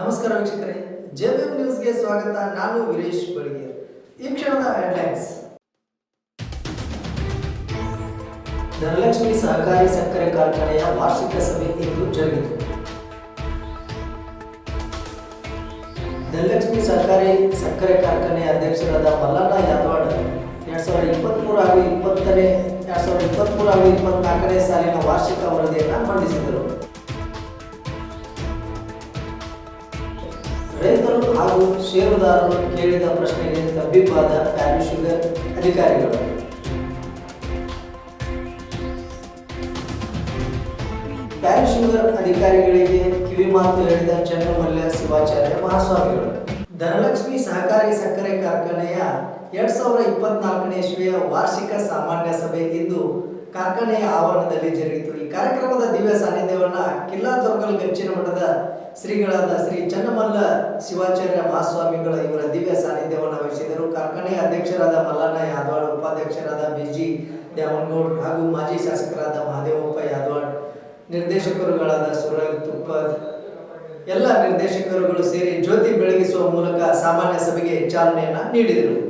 ನಮಸ್ಕಾರ ವೀಕ್ಷಕರೇ ಜೆಬಿಎಂ ನ್ಯೂಸ್ಗೆ ಸ್ವಾಗತ. ನಾನು ವೀರೇಶ್ ಬಳಿಗೇರ್ ಈ ಕ್ಷಣದ ಹೆಡ್ಲೈನ್ಸ್ ಧನಲಕ್ಷ್ಮಿ ಸಹಕಾರಿ ಸಕ್ಕರೆ ಕಾರ್ಖಾನೆಯ ವಾರ್ಷಿಕ ಸಭೆ ಇಂದು ಜರುಗಿತು. ಧನಲಕ್ಷ್ಮಿ ಸಹಕಾರಿ ಸಕ್ಕರೆ ಕಾರ್ಖಾನೆಯ ಅಧ್ಯಕ್ಷರಾದ ಮಲ್ಲಣ್ಣ ಯಾದವಾಡ್, ಎರಡ್ ಸಾವಿರದ ಇಪ್ಪತ್ತ್ಮೂರು ಹಾಗೂ ಇಪ್ಪತ್ತನೇ, ಎರಡ್ ಸಾವಿರದ ಇಪ್ಪತ್ತ್ಮೂರು ಹಾಗೂ ಇಪ್ಪತ್ನಾಲ್ಕನೇ ಸಾಲಿನ ವಾರ್ಷಿಕ ವರದಿಯನ್ನು ಮಂಡಿಸಿದರು. ಹಾಗೂ ಷೇರುದಾರರು ಕೇಳಿದ ಪ್ರಶ್ನೆಗೆ ತಬ್ಬಿಬ್ಬಾದ ವ್ಯಾಲ್ಯೂ ಶುಗರ್ ಅಧಿಕಾರಿಗಳು. ವ್ಯಾಲ್ಯೂ ಶುಗರ್ ಅಧಿಕಾರಿಗಳಿಗೆ ಕಿವಿಮಾತು ಹೇಳಿದ ಚನ್ನಮಲ್ಯ ಶಿವಾಚಾರ್ಯ ಮಹಾಸ್ವಾಮಿಗಳು. ಧನಲಕ್ಷ್ಮಿ ಸಹಕಾರಿ ಸಕ್ಕರೆ ಕಾರ್ಖಾನೆಯ ಎರಡ್ ಸಾವಿರದ ಇಪ್ಪತ್ನಾಲ್ಕನೇ ಇಸ್ವಿಯ ವಾರ್ಷಿಕ ಸಾಮಾನ್ಯ ಸಭೆ ಇಂದು ಕಾರ್ಖಾನೆಯ ಆವರಣದಲ್ಲಿ ಜರುಗಿತು. ಕಾರ್ಯಕ್ರಮದ ದಿವ್ಯ ಸಾನ್ನಿಧ್ಯವನ್ನ ಕಿಲ್ಲಾ ತೊರ್ಗಲ್ ಗಚ್ಚಿನ ಮಠದ ಶ್ರೀಗಳಾದ ಶ್ರೀ ಚನ್ನಮಲ್ಲ ಶಿವಾಚಾರ್ಯ ಮಹಾಸ್ವಾಮಿಗಳ ಇವರ ದಿವ್ಯ ಸಾನ್ನಿಧ್ಯವನ್ನು ವಹಿಸಿದರು. ಕಾರ್ಖಾನೆ ಅಧ್ಯಕ್ಷರಾದ ಮಲ್ಲಣ್ಣ ಯಾದವಾಡ್ ಉಪಾಧ್ಯಕ್ಷರಾದ ಬಿಜಿ ದ್ಯಾವನ್ಗೌಡ್ ಹಾಗೂ ಮಾಜಿ ಶಾಸಕರಾದ ಮಹದೇವಪ್ಪ ಯಾದವಾಡ್ ನಿರ್ದೇಶಕರುಗಳಾದ ಸುರ ತುಪ್ಪದ್. ಎಲ್ಲ ನಿರ್ದೇಶಕರುಗಳು ಸೇರಿ ಜ್ಯೋತಿ ಬೆಳಗಿಸುವ ಮೂಲಕ ಸಾಮಾನ್ಯ ಸಭೆಗೆ ಚಾಲನೆಯನ್ನ ನೀಡಿದರು.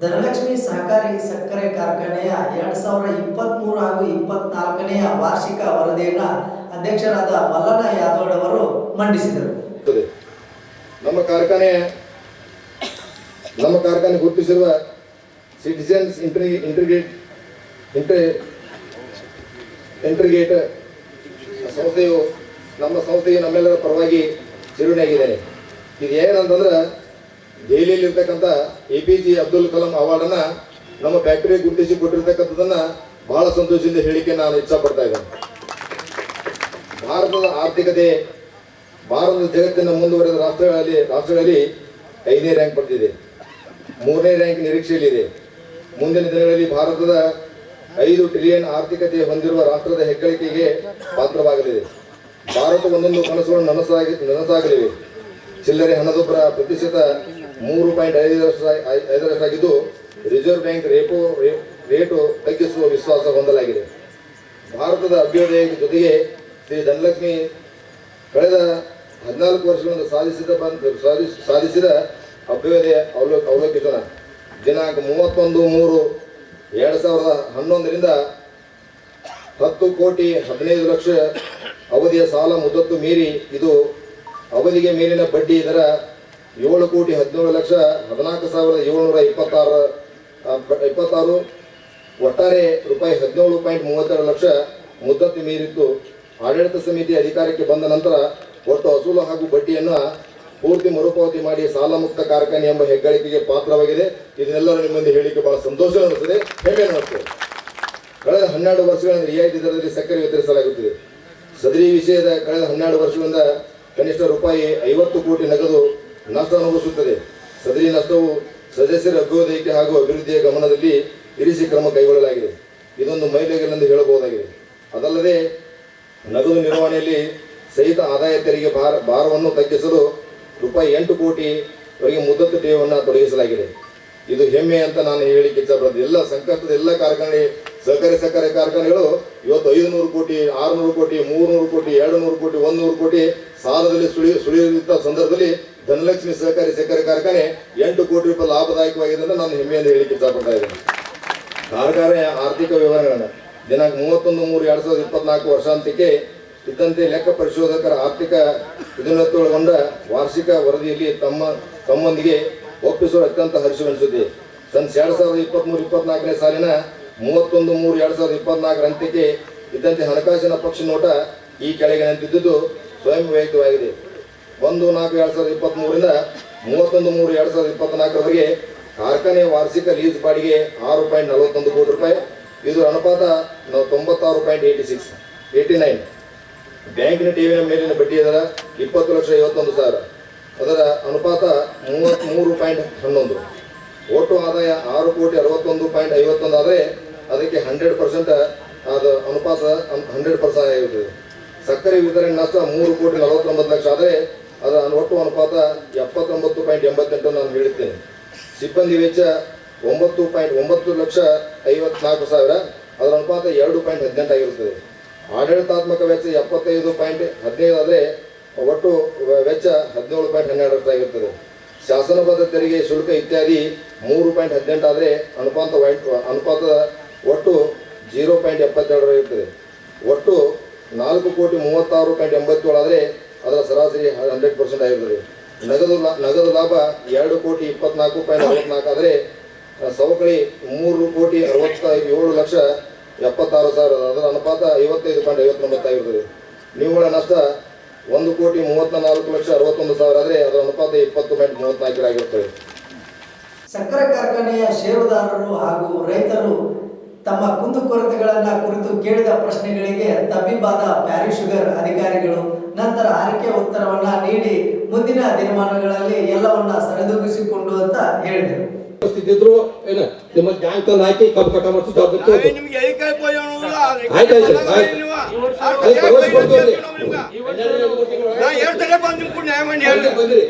ಧನಲಕ್ಷ್ಮಿ ಸಹಕಾರಿ ಸಕ್ಕರೆ ಕಾರ್ಖಾನೆಯ ಎರಡ್ ಸಾವಿರದ ಇಪ್ಪತ್ತ್ಮೂರು ಹಾಗೂ ಇಪ್ಪತ್ನಾಲ್ಕನೆಯ ವಾರ್ಷಿಕ ವರದಿಯನ್ನ ಅಧ್ಯಕ್ಷರಾದ ಮಲ್ಲಣ್ಣ ಯಾದವ್ ಅವರು ಮಂಡಿಸಿದರು. ನಮ್ಮ ಕಾರ್ಖಾನೆ ನಮ್ಮ ಕಾರ್ಖಾನೆ ಗುರುತಿಸಿರುವ ಸಿಟಿಸನ್ಸ್ ಇಂಟ್ರಿ ಇಂಟ್ರಿಗೇಟ್ ಇಂಟ್ರಿ ಇಂಟ್ರಿಗೇಟ್ ಸಂಸ್ಥೆಯು ನಮ್ಮ ಸಂಸ್ಥೆಯು ನಮ್ಮೆಲ್ಲರ ಪರವಾಗಿ ಚಿರುಣಿಯಾಗಿದ್ದೇನೆ ಇದು ಏನಂತಂದ್ರೆ ದೆಹಲಿಯಲ್ಲಿ ಇರ್ತಕ್ಕಂಥ A P J Abdul Kalam ಅವಾರ್ಡನ್ನ ನಮ್ಮ ಫ್ಯಾಕ್ಟರಿ ಗುರುತಿಸಿ ಕೊಟ್ಟಿರ್ತಕ್ಕಂಥದ್ದನ್ನ ಬಹಳ ಸಂತೋಷದಿಂದ ಹೇಳಿಕೆ ನಾನು ಇಚ್ಛಪಡ್ತಾ ಇದ್ದೇನೆ. ಭಾರತದ ಆರ್ಥಿಕತೆ, ಭಾರತದ ಜಗತ್ತಿನ ಮುಂದುವರೆದ ರಾಷ್ಟ್ರಗಳಲ್ಲಿ ರಾಷ್ಟ್ರಗಳಲ್ಲಿ ಐದನೇ ರ್ಯಾಂಕ್ ಪಡೆದಿದೆ ಮೂರನೇ ರ್ಯಾಂಕ್ ನಿರೀಕ್ಷೆಯಲ್ಲಿದೆ. ಮುಂದಿನ ದಿನಗಳಲ್ಲಿ ಭಾರತದ ಐದು ಟ್ರಿಲಿಯನ್ ಆರ್ಥಿಕತೆ ಹೊಂದಿರುವ ರಾಷ್ಟ್ರದ ಹೆಗ್ಗಳಿಕೆಗೆ ಪಾತ್ರವಾಗಲಿದೆ. ಭಾರತ ಒಂದೊಂದು ಕನಸುಗಳು ನನಸಾಗಿ ನನಸಾಗಲಿವೆ. ಚಿಲ್ಲರೆ ಹಣದುಬ್ಬರ ಪ್ರತಿಶತ ಮೂರು ಪಾಯಿಂಟ್ ಐದರಷ್ಟು ಐದರಷ್ಟಾಗಿದ್ದು ರಿಸರ್ವ್ ಬ್ಯಾಂಕ್ ರೇಪೋ ರೇಟು ತಗ್ಗಿಸುವ ವಿಶ್ವಾಸ ಹೊಂದಲಾಗಿದೆ. ಭಾರತದ ಅಭ್ಯುದಯ ಜೊತೆಗೆ ಶ್ರೀ ಧನಲಕ್ಷ್ಮಿ ಕಳೆದ ಹದಿನಾಲ್ಕು ವರ್ಷಗಳಿಂದ ಸಾಧಿಸಿದ ಸಾಧಿಸಿದ ಅಭ್ಯುದಯ ಅವಲೋಕ ಅವಲೋಕಿಸೋಣ. ದಿನಾಂಕ ಮೂವತ್ತೊಂದು ಮೂರು ಎರಡು ಸಾವಿರದ ಹನ್ನೊಂದರಿಂದ ಹತ್ತು ಕೋಟಿ ಹದಿನೈದು ಲಕ್ಷ ಅವಧಿಯ ಸಾಲ ಮುದ್ದತ್ತು ಮೀರಿ ಇದು ಅವಧಿಗೆ ಮೇಲಿನ ಬಡ್ಡಿ ದರ ಏಳು ಕೋಟಿ ಹದಿನೇಳು ಲಕ್ಷ ಹದಿನಾಲ್ಕು ಸಾವಿರದ ಏಳ್ನೂರ ಇಪ್ಪತ್ತಾರು ಇಪ್ಪತ್ತಾರು, ಒಟ್ಟಾರೆ ರೂಪಾಯಿ ಹದಿನೇಳು ಪಾಯಿಂಟ್ ಮೂವತ್ತೆರಡು ಲಕ್ಷ ಮುದ್ದತ್ತು ಮೀರಿತ್ತು. ಆಡಳಿತ ಸಮಿತಿ ಅಧಿಕಾರಕ್ಕೆ ಬಂದ ನಂತರ ಒಟ್ಟು ಅಸೂಲು ಹಾಗೂ ಬಡ್ಡಿಯನ್ನು ಪೂರ್ತಿ ಮರುಪಾವತಿ ಮಾಡಿ ಸಾಲ ಮುಕ್ತ ಕಾರ್ಖಾನೆ ಎಂಬ ಹೆಗ್ಗಳಿಕೆಗೆ ಪಾತ್ರವಾಗಿದೆ. ಇದನ್ನೆಲ್ಲರೂ ನಿಮ್ಮ ಮುಂದೆ ಹೇಳಿಕೆ ಬಹಳ ಸಂತೋಷ ಅನಿಸುತ್ತದೆ ಹೆಮ್ಮೆ ಅನಿಸುತ್ತದೆ ಕಳೆದ ಹನ್ನೆರಡು ವರ್ಷಗಳಿಂದ ರಿಯಾಯಿತಿ ದರದಲ್ಲಿ ಸಕ್ಕರೆ ವಿತರಿಸಲಾಗುತ್ತಿದೆ. ಸದರಿ ವಿಷಯದ ಕಳೆದ ಹನ್ನೆರಡು ವರ್ಷಗಳಿಂದ ಕನಿಷ್ಠ ರೂಪಾಯಿ ಐವತ್ತು ಕೋಟಿ ನಗದು ನಷ್ಟ ಅನುಭವಿಸುತ್ತದೆ. ಸದರಿ ನಷ್ಟವು ಸದಸ್ಯರ ಅಭ್ಯುದಯಕ್ಕೆ ಹಾಗೂ ಅಭಿವೃದ್ಧಿಯ ಗಮನದಲ್ಲಿ ಇರಿಸಿ ಕ್ರಮ ಕೈಗೊಳ್ಳಲಾಗಿದೆ. ಇದೊಂದು ಮೈಲಿಗಲ್ಲೆಂದು ಹೇಳಬಹುದಾಗಿದೆ. ಅದಲ್ಲದೆ, ನಗದು ನಿರ್ವಹಣೆಯಲ್ಲಿ ಸಹಿತ ಆದಾಯ ತೆರಿಗೆ ಭಾರ, ಭಾರವನ್ನು ತಗ್ಗಿಸಲು ರೂಪಾಯಿ ಎಂಟು ಕೋಟಿವರೆಗೆ ಮುದ್ದತ್ತು ಠೇವನ್ನು ತೊಡಗಿಸಲಾಗಿದೆ. ಇದು ಹೆಮ್ಮೆ ಅಂತ ನಾನು ಹೇಳಿಕ್ಕೆ ಇಷ್ಟಪಡ್ತೀನಿ ಎಲ್ಲ ಸಂಕಷ್ಟದ ಎಲ್ಲ ಕಾರ್ಖಾನೆ ಸಹಕಾರಿ ಸಕ್ಕರೆ ಕಾರ್ಖಾನೆಗಳು ಇವತ್ತು ಐದುನೂರು ಕೋಟಿ, ಆರುನೂರು ಕೋಟಿ, ಮೂರ್ನೂರು ಕೋಟಿ ಎರಡು ನೂರು ಕೋಟಿ, ಒಂದೂರು ಕೋಟಿ ಸಾಲದಲ್ಲಿ ಸುಳಿ ಸುಳಿಯುವಂತಹ ಸಂದರ್ಭದಲ್ಲಿ ಧನಲಕ್ಷ್ಮಿ ಸಹಕಾರಿ ಸಕ್ಕರೆ ಕಾರ್ಖಾನೆ ಎಂಟು ಕೋಟಿ ರೂಪಾಯಿ ಲಾಭದಾಯಕವಾಗಿದೆ ಅಂತ ನಾನು ಹೆಮ್ಮೆಯಿಂದ ಹೇಳಿಕ್ಕೆ ಇಷ್ಟಪಡ್ತಾ ಇದ್ದೇನೆ. ಕಾರ್ಖಾನೆಯ ಆರ್ಥಿಕ ವಿವರಗಳನ್ನು ದಿನಾಂಕ ಮೂವತ್ತೊಂದು ಮೂರು ಎರಡ್ ಸಾವಿರದ ಇಪ್ಪತ್ನಾಲ್ಕು ವರ್ಷಾಂತ್ಯಕ್ಕೆ ಇದ್ದಂತೆ ಲೆಕ್ಕ ಪರಿಶೋಧಕರ ಆರ್ಥಿಕ ಇದನ್ನೊಳಗೊಂಡ ವಾರ್ಷಿಕ ವರದಿಯಲ್ಲಿ ತಮ್ಮ ತಮ್ಮೊಂದಿಗೆ ಒಪ್ಪಿಸುವ ಅತ್ಯಂತ ಹರ್ಷವೆನಿಸುತ್ತೆ ಸನ್ಸ್ ಎರಡ್ ಸಾವಿರದ ಇಪ್ಪತ್ಮೂರು, ಇಪ್ಪತ್ನಾಲ್ಕನೇ ಸಾಲಿನ ಮೂವತ್ತೊಂದು ಮೂರು ಎರಡ್ ಸಾವಿರದ ಇಪ್ಪತ್ನಾಲ್ಕರ ಅಂತ್ಯಕ್ಕೆ ಇದ್ದಂತೆ ಹಣಕಾಸಿನ ಪಕ್ಷ ನೋಟ ಈ ಕೆಳಗಿನಂತಿದ್ದುದು ಸ್ವಯಂ ವಿವೇಕವಾಗಿದೆ ಒಂದು ನಾಲ್ಕು ಎರಡ್ ಸಾವಿರದ ಇಪ್ಪತ್ತ್ಮೂರರಿಂದ ಮೂವತ್ತೊಂದು ಮೂರು ಎರಡ್ ಸಾವಿರದ ಇಪ್ಪತ್ನಾಲ್ಕರವರೆಗೆ ಕಾರ್ಖಾನೆಯ ವಾರ್ಷಿಕ ಲೀಸ್ ಬಾಡಿಗೆ ಆರು ಪಾಯಿಂಟ್ ನಲವತ್ತೊಂದು ಕೋಟಿ ರೂಪಾಯಿ. ಇದರ ಅನುಪಾತ ತೊಂಬತ್ತಾರು point eighty six, eighty nine. ಬ್ಯಾಂಕಿನ ಠೇವಣಿಯ ಮೇಲಿನ ಬಡ್ಡಿ ದರ ಇಪ್ಪತ್ತು ಲಕ್ಷ ಐವತ್ತೊಂದು ಸಾವಿರ. ಅದರ ಅನುಪಾತ ಮೂವತ್ತ್ಮೂರು ಪಾಯಿಂಟ್ ಹನ್ನೊಂದು. ಒಟ್ಟು ಆದಾಯ ಆರು ಕೋಟಿ ಅರವತ್ತೊಂದು ಪಾಯಿಂಟ್ ಐವತ್ತೊಂದು ಆದರೆ ಅದಕ್ಕೆ ಹಂಡ್ರೆಡ್ ಪರ್ಸೆಂಟ್ ಅದು ಅನುಪಾತ ಹಂಡ್ರೆಡ್ ಪರ್ಸೆಂಟ್ ಆಗಿರುತ್ತದೆ ಸಕ್ಕರೆ ವಿತರಣೆ ನಷ್ಟ ಮೂರು ಕೋಟಿ ನಲವತ್ತೊಂಬತ್ತು ಲಕ್ಷ ಆದರೆ ಅದರ ಒಟ್ಟು ಅನುಪಾತ ಎಪ್ಪತ್ತೊಂಬತ್ತು ಪಾಯಿಂಟ್ ಎಂಬತ್ತೆಂಟು ನಾನು ಹೇಳುತ್ತೇನೆ ಸಿಬ್ಬಂದಿ ವೆಚ್ಚ ಒಂಬತ್ತು ಪಾಯಿಂಟ್ ಒಂಬತ್ತು ಲಕ್ಷ ಐವತ್ನಾಲ್ಕು ಸಾವಿರ, ಅದರ ಅನುಪಾತ ಎರಡು ಪಾಯಿಂಟ್ ಹದಿನೆಂಟು ಆಗಿರುತ್ತದೆ. ಆಡಳಿತಾತ್ಮಕ ವೆಚ್ಚ ಎಪ್ಪತ್ತೈದು ಪಾಯಿಂಟ್ ಹದಿನೈದು ಆದರೆ ಒಟ್ಟು ವೆಚ್ಚ ಹದಿನೇಳು ಪಾಯಿಂಟ್ ಹನ್ನೆರಡು ಆಗಿರ್ತದೆ ಶಾಸನಬದ್ಧ ತೆರಿಗೆ ಶುಲ್ಕ ಇತ್ಯಾದಿ ಮೂರು ಪಾಯಿಂಟ್ ಹದಿನೆಂಟು ಆದರೆ ಅನುಪಾತ ವೈಟ್ ಅನುಪಾತದ ಒಟ್ಟು ಜೀರೋ ಪಾಯಿಂಟ್ ಎಪ್ಪತ್ತೆರಡರ ಇರ್ತದೆ. ಒಟ್ಟು ನಾಲ್ಕು ಕೋಟಿ ಮೂವತ್ತಾರು ಪಾಯಿಂಟ್ ಎಂಬತ್ತೇಳು ಆದರೆ ಅದರ ಸರಾಸರಿ ಹಂಡ್ರೆಡ್ ಪರ್ಸೆಂಟ್ ಆಗಿರ್ತದೆ. ನಗದು ನಗದು ಲಾಭ ಎರಡು ಕೋಟಿ ಇಪ್ಪತ್ನಾಲ್ಕು ಪಾಯಿಂಟ್ ಅರವತ್ನಾಲ್ಕು ಆದರೆ ಸವಕಳಿ ಮೂರು ಕೋಟಿ ಅರವತ್ತ ಏಳು ಲಕ್ಷ ಎಪ್ಪತ್ತಾರು ಸಾವಿರ, ಅದರ ಅನುಪಾತ ಐವತ್ತೈದು ಪಾಯಿಂಟ್ ಐವತ್ತೊಂಬತ್ತಾಗಿರ್ತದೆ ನಿವ್ವಳ ನಷ್ಟ ಒಂದು ಕೋಟಿ ಮೂವತ್ತ ನಾಲ್ಕು ಲಕ್ಷ ಅರವತ್ತೊಂದು ಸಾವಿರ ಆದರೆ ಅದರ ಅನುಪಾತ ಇಪ್ಪತ್ತು ಪಾಯಿಂಟ್ ಮೂವತ್ನಾಲ್ಕರಾಗಿರುತ್ತದೆ ಸಕ್ಕರೆ ಕಾರ್ಖಾನೆಯ ಷೇರುದಾರರು ಹಾಗೂ ರೈತರು ತಮ್ಮ ಕುಂದುಕೊರತೆಗಳನ್ನ ಕುರಿತು ಕೇಳಿದ ಪ್ರಶ್ನೆಗಳಿಗೆ ತಬ್ಬಿಬ್ಬಾದ ಪ್ಯಾರಿ ಶುಗರ್ ಅಧಿಕಾರಿಗಳು ನಂತರ ಆರಿಕೆ ಉತ್ತರವನ್ನ ನೀಡಿ ಮುಂದಿನ ದಿನಮಾನಗಳಲ್ಲಿ ಎಲ್ಲವನ್ನ ಸರಿದೂಗಿಸಿಕೊಂಡು ಅಂತ ಹೇಳಿದರು. ಇದ್ದಿದ್ರು ಏನ ನಿಮ್ಮ ಗ್ಯಾಂಗ್ ತಂದು ಹಾಕಿ ಕಬ್ಬು ಕಟ್ಟ ಮಾಡಿಸಿ ಜವಾಬ್ದಾರಿ ತಗೋಬೇಕು. ನಿಮ್ಗೆ ಎಲ್ಲಿಕಾಯಿ ಕೊಯ್ಯೋಣಲ್ಲ? ಆಯ್ತು, ಆಯ್ತು, ಆಯ್ತು. ನೀವು? ಅದು ಭರವಸೆ ಕೊಡ್ತೀವಿ ಅಲ್ಲಿ. ನಾ ಹೇಳ್ತಾರೆ ಬಂದು ನಿಮ್ ಕೂಡ ನ್ಯಾಯ ಮಾಡಿ ಹೇಳ್ರಿ. ಬಂದಿರಿ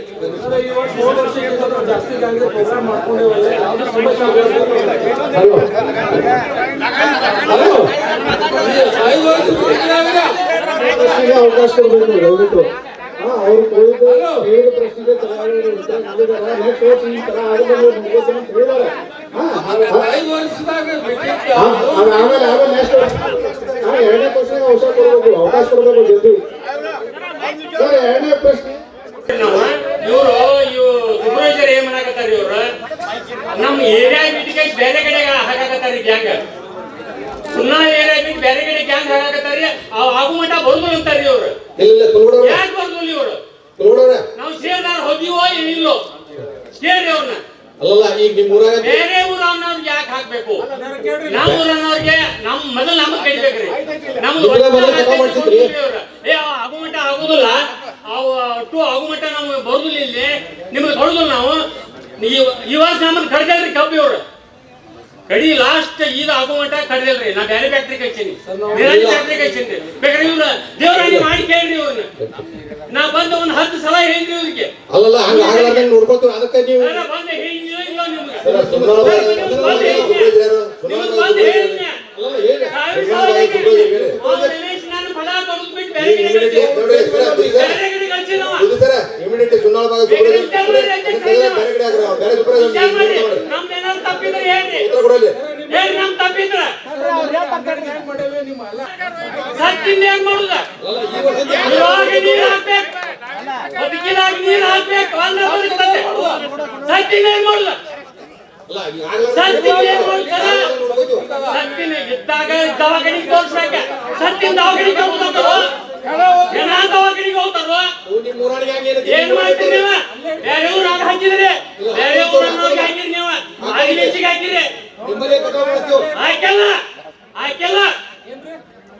ಐದು ವರ್ಷ ಬಿಟ್ಟಿದ್ದೀರಾ? ಪ್ರಶ್ನೆಗೆ ಅವಕಾಶ ಕೊಡಬೇಕು ದಯವಿಟ್ಟು. ಹಾ ಅವ್ರು ಕೇಳಿದ ಪ್ರಶ್ನೆಗೆ ತಯಾರಿ ಇರುತ್ತೆ ಹೇಳಿದಾರ ನೆಕ್ಸ್ಟ್ ವರ್ಷ ಈ ತರ ಆಗಬಲ್ಲ ಮುಗಿಸ್ತೀನಿ ಅಂತ ಹೇಳಿದಾರೆ ಹಾ ಹಾ, ಐದು ವರ್ಷದಾಗ ಬಿಟ್ಟಿದ್ದು ಹಾ, ಆಮೇಲೆ ಆಮೇಲೆ ಆಮೇಲೆ ನೆಕ್ಸ್ಟ್ ಹಾ ಎರಡನೇ ಪ್ರಶ್ನೆಗೆ ಅವಕಾಶ ಕೊಡಬೇಕು ಅವಕಾಶ ಕೊಡಬೇಕು ಜಲ್ದಿ. ಸರ್ ಎರಡನೇ ಪ್ರಶ್ನೆ. ಇವರು ಇವು ಏನ್ ಮಾಡಾಕತ್ತಾರ ಇವ್ರು. ನಮ್ಮ ಏರಿಯಾ ಬಿಟ್ಟಿಗೆ ಬೇರೆ ಕಡೆ ಹಾಕಾಕತ್ತಾರ ಗ್ಯಾಂಗ್ ಸುಮ್ಮಾ ಏರಿಯಾ ಬಿಟ್ಟು ಬೇರೆ ಕಡೆ ಗ್ಯಾಂಗ್ ಹಾಕಾಕತ್ತಾರಿ ಅವ್ ಆಗು ಮಟ್ಟ ಬರುದಿಲ್ಲ ಅಂತಾರಿ ಇವ್ರು. ಇಲ್ಲ ತುಂಬಿಡೋರ ಯಾಕೆ ಬರುದಿಲ್ಲ ಇವ್ರು? ನಾವು ಸೇರ್ದಾರ ಹೋಗಿವೋ ಇಲ್ಲೋ ಸೇರಿ ಅವ್ರನ್ನ ಅಲ್ಲಲ್ಲ ಈಗ ಊರಾಗ ಬೇರೆ ಊರನ್ನವ್ರಿಗೆ ಯಾಕೆ ಹಾಕ್ಬೇಕು? ನಮ್ಮ ಊರನ್ನವ್ರಿಗೆ ನಮ್ ಮೊದಲು ನಮಗ್ ಕೈಬೇಕ್ರಿ ನಮ್ ಏ ಅವ್ ಆಗುಮಟ್ಟ ಆಗುದಿಲ್ಲ. ಅವು ಅಷ್ಟು ಆಗುಮಟ್ಟ ನಮ್ಗೆ ಬರುದಿಲ್ಲ ಇಲ್ಲಿ. ನಿಮ್ಗೆ ಕೊಡುದಿಲ್ಲ ನಾವು. ನೀವು ಇವಾಗ ನಮ್ಮನ್ನ ಕಡ್ದಲ್ರಿ ಕಬ್ಬಿ ಅವ್ರು ಕಡಿ ಲಾಸ್ಟ್ ಈಗ ಆಗುಮಟ್ಟ ಕಡ್ದಲ್ರಿ. ನಾ ಬೇರೆ ಫ್ಯಾಕ್ಟ್ರಿ ಕಳ್ಸೀನಿ ಬೇರೆ ಫ್ಯಾಕ್ಟ್ರಿ ಕಳ್ಸೀನಿ ಬೇಕಾದ್ರೆ ಇವ್ರು ದೇವರಾಣಿ ಮಾಡಿ ಕೇಳ್ರಿ ಇವ್ರನ್ನ ನಾ ಬಂದು ಒಂದ್ ಹತ್ತು ಸಲ ಹೇಳ್ರಿ ಇವ್ರಿಗೆ ಅಲ್ಲಲ್ಲ ಹಂಗ ಆಗಲಾರ್ದಂಗ ನೋಡ್ಕೊತೀವಿ ಅದಕ್ಕೆ ನೀವು ನಾನು ಬಂದು ಹೇಳಿಲ್ಲ ಇಲ್ಲ ನಿಮ್ಗೆ? ಬಂದು ಹೇಳಿದ್ನೆ. ಅಲ್ಲಲ್ಲ ಹೇಳಿ. ಸಾವಿರ ಸಾವಿರ ಹೇಳಿದ್ನೆ. ಅವ್ನು ರಮೇಶ್ ನಾನು ಫಲ ಕೊಡೋದು ಬಿಟ್ಟು ಬೇರೆ ಕಡೆ ಬೇರೆ ಸುನ್ನಾಳ ಭಾಗ ಬೇರೆ ವಿಚಾರ ಮಾಡಿ, ಅಷ್ಟೇ ಬೇರೆ ಕಡೆ ಹಾಕ್ರಿ ಅವ್ರು. ಬೇರೆ ವಿಚಾರ ಮಾಡಿ. ಸೂಪರ್ವೈಸರ್ ನಮ್ದು ಏನಾದ್ರು ತಪ್ಪಿದ್ರೆ ಹೇಳ್ರಿ. ಹೇಳ್ರಿ ನಮ್ ತಪ್ಪಿದ್ರೆ. ಸತ್ತಿಂದ ಏನ್ ಮಾಡುದ? ಇವಾಗ ನೀರ್ ಹಾಕ್ಬೇಕು. ಬದುಕಿದಾಗ ನೀರ್ ಹಾಕ್ಬೇಕು. ಅನ್ನ ಬದುಕ್ತದೆ ಸತ್ತಿಂದ ಏನ್ ಮಾಡುದ? ಸತ್ತಿನ ಇದ್ದಾಗ ದವಾಖಾನಿಗೆ ತೋರ್ಸ್ಬೇಕ ಸತ್ತಿನ ದವಾಖಾನಿಗೆ ಹೋಗ್ತಾರೋ ಜನ ದವಾಖಾನಿಗೆ ಹೋಗ್ತಾರೋ? ಏನ್ ಮಾಡ್ತೀರಿ ನೀವು? ಬೇರೆ ಊರಾಗ ಹಾಕಿದ್ರಿ. ಬೇರೆ ಊರನ್ನೋರ್ಗೆ ಹಾಕಿರಿ ನೀವು. ಹಾಕಿರಿ